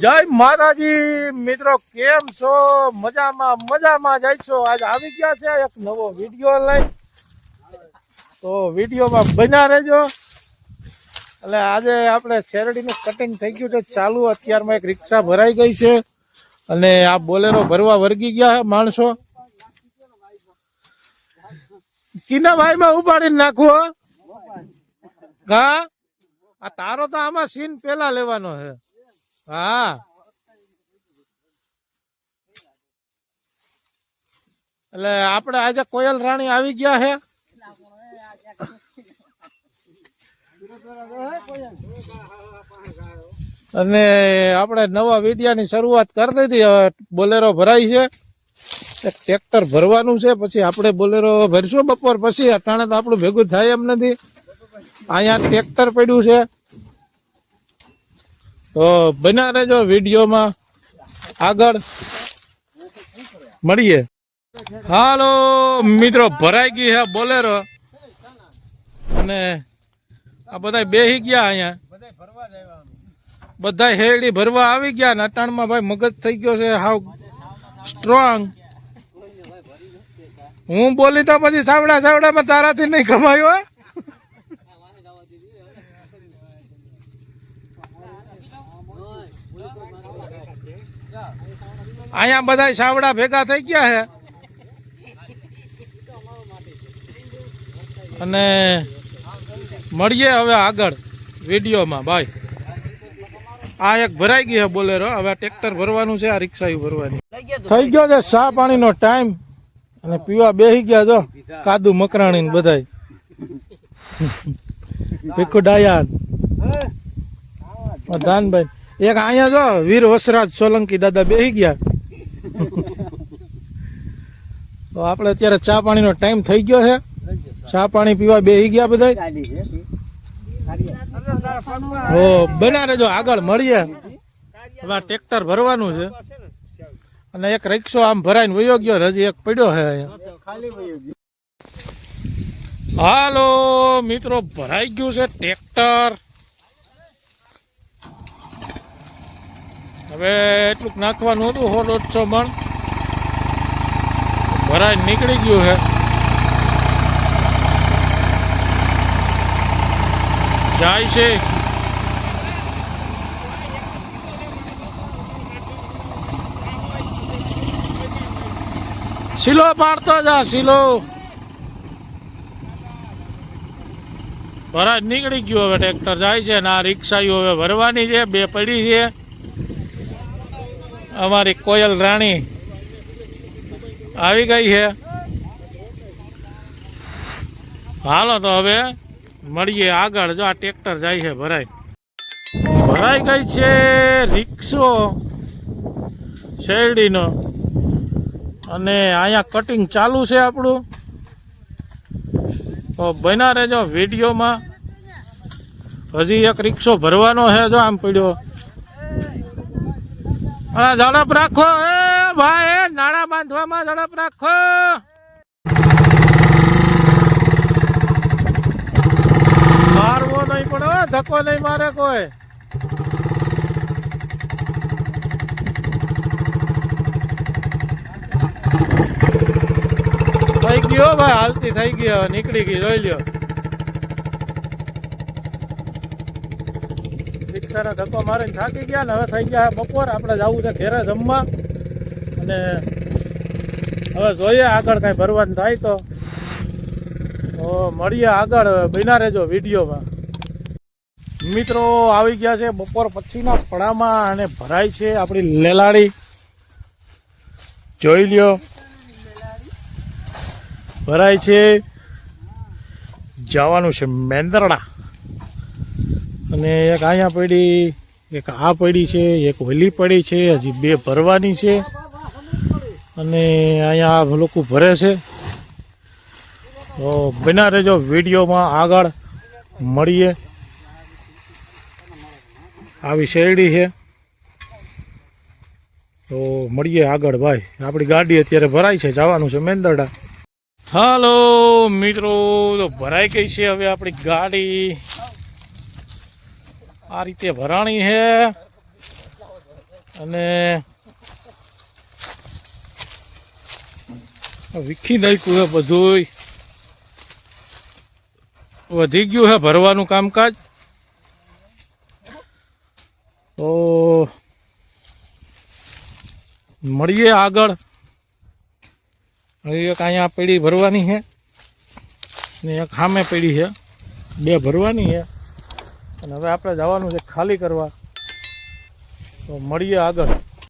જય માતાજી, મિત્રો, કેમ છો? મજામાં મજામાં જાય છો? આજ આવી ગયા છે એક નવો વીડિયો લઈ. તો વિડીયોમાં બન્યા રહેજો. એટલે આજે આપણે શેરડીનું કટિંગ થઈ ગયું છે. ચાલુ અત્યારમાં એક રિક્ષા ભરાઈ ગઈ છે. અને આ બોલેરો ભરવા વર્ગી ગયા માણસો. કિના ભાઈ માં ઉપાડીને નાખવો હા. આ તારો તો આમાં સીન પેલા લેવાનો છે. હા. એટલે આપણે આજે કોયલ રાણી આવી ગયા છે અને આપણે નવા વિડિયાની શરૂઆત કરી દીધી. હવે બોલેરો ભરાય છે. ટ્રેક્ટર ભરવાનું છે, પછી આપણે બોલેરો ભરશું. બપોર પછી અટાણે તો આપણું ભેગું થાય એમ નથી. અહીંયા ટ્રેક્ટર પડ્યું છે. તો બના રહેજો વિડીયોમાં. આગળ મળીએ. હાલો, મિત્રો, ભરાઈ ગઈ હે બોલેરો. અને આ બધા બેહી ગયા અહીંયા. બધા હેડી ભરવા આવી ગયા. ને ભાઈ મગજ થઈ ગયો છે, હાવ સ્ટ્રોંગ હું બોલી તો પછી સાવડા સાવડામાં તારાથી નહીં કમાયો અહીંયા બધા સાવડા ભેગા થઈ ગયા છે. અને મળીએ હવે આગળ વિડીયોમાં ભાઈ આ એક ભરાઈ ગઈ છે બોલેરો. હવે ટ્રેક્ટર ભરવાનું છે આ રિક્ષા ભરવાની. થઈ ગયો છે સા પાણીનો ટાઈમ. અને પીવા બેસી ગયા જો કાદુ મકરાણી ને બધાય. ભીખુ ડાયાન. ધાનભાઈ એક અહીંયા જો વીર વસરાજ સોલંકી દાદા બેસી ગયા. તો આપણે અત્યારે ચા પાણીનો ટાઈમ થઈ ગયો છે. ચા પાણી પીવા બેસી ગયા બધા હો બના રહેજો આગળ મળીએ. હવે આ ટ્રેક્ટર ભરવાનું છે. અને એક રિક્ષો આમ ભરાઈને વયો ગયો હજી એક પડ્યો છે અહીંયા. હાલો, મિત્રો, ભરાઈ ગયું છે ટ્રેક્ટર. હવે એટલું નાખવાનું હતું સો દોઢસો મણ. ભરાઈ નીકળી ગયું છે. જાય છે. શીલો પાડતો જા, શીલો. ભરાજ નીકળી ગયો હવે ટ્રેક્ટર. જાય છે ને આ રિક્ષાઓ હવે ભરવાની છે, બે પડી છે. અમારી કોયલ રાણી આવી ગઈ છે. હાલો તો હવે મળીએ આગળ. જો આ ટ્રેક્ટર જાય છે ભરાય. ભરાઈ ગઈ છે રિક્ષો શેરડીનો. અને અહીંયા કટિંગ ચાલુ છે આપણું. તો બના રહેજો વિડીયોમાં. હજી એક રિક્ષો ભરવાનો છે, જો આમ પડ્યો. હા ઝડપ રાખો એ ભાઈ નાળા બાંધવામાં ઝડપ રાખો. મારવો નહીં પડે ધક્કો નહીં મારે કોઈ. થઈ ગયો ભાઈ, હાલતી થઈ ગયો નીકળી ગઈ, જોઈ લ્યો. રિક્ષાના ધક્કો મારીને થાકી ગયા ને હવે થઈ ગયા બપોર. આપણે જવું છે ઘેરે જમવા. અને હવે જોઈએ આગળ કાંઈ ભરવાનું થાય તો. તો મળીએ આગળ બના રહેજો વિડીયોમાં. મિત્રો આવી ગયા છે બપોર પછીના પડામાં અને ભરાય છે આપણી લેલાડી. જોઈ લ્યો. ભરાય છે. જવાનું છે મેંદરડા. અને એક અહીંયા પડી, એક આ પડી છે, એક ઓલી પડી છે, હજી બે ભરવાની છે. અને અહીંયા લોકો ભરે છે. તો બના રહેજો વિડીયોમાં આગળ મળીએ. આવી શેરડી છે. તો મળીએ આગળ ભાઈ. આપણી ગાડી અત્યારે ભરાય છે, જવાનું છે મેંદરડા. હાલો મિત્રો, તો ભરાઈ ગઈ છે હવે આપણી ગાડી. આ રીતે ભરાણી છે. અને વીખી નાખ્યું છે બધુંય. વધી ગયું છે ભરવાનું કામકાજ. તો મળીએ આગળ. એક અહીંયા પેઢી ભરવાની છે. ને એક સામે પેઢી છે. બે ભરવાની છે. અને હવે આપણે જવાનું છે ખાલી કરવા. તો મળીએ આગળ.